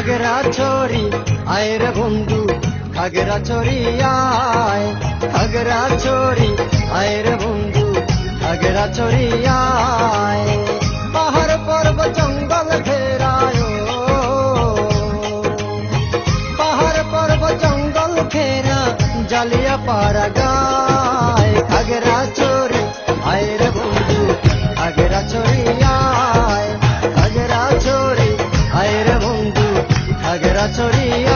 ঘাগরা ছড়ি, আয় রে বন্ধু ঘাগরা ছড়ি, আয়। ঘাগরা ছড়ি, আয় রে বন্ধু ঘাগরা ছড়ি, আয়। পাহাড় পর্ব জঙ্গল ঘেরায়। পাহাড় পর্ব জঙ্গল ঘেরা জালিয়া পারা গায়। ঘাগরা ছড়ি, আয় রে 소리야.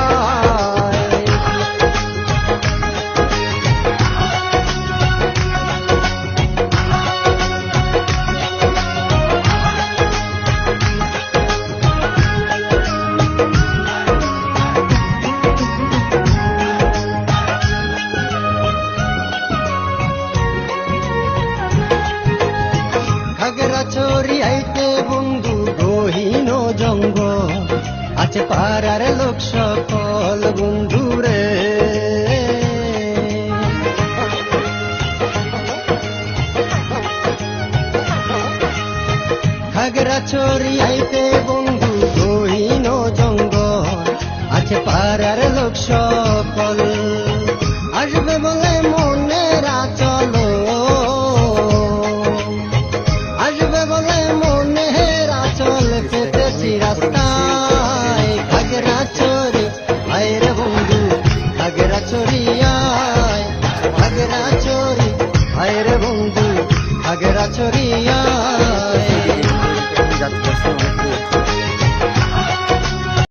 আছে পাড়ার লোক সকল বন্ধু রে খাগরা চোরি আইতে বন্ধু গহীন জঙ্গ আছে পাড়ার লোক সকল। আসবে বলে মনেরা চলো। আসবে বলে মনেরা চল পেতেছি রাস্তায় খাগরা ভাগেরা চরি আয় রে বন্ধু ভাগেরা ছড়িয়ায়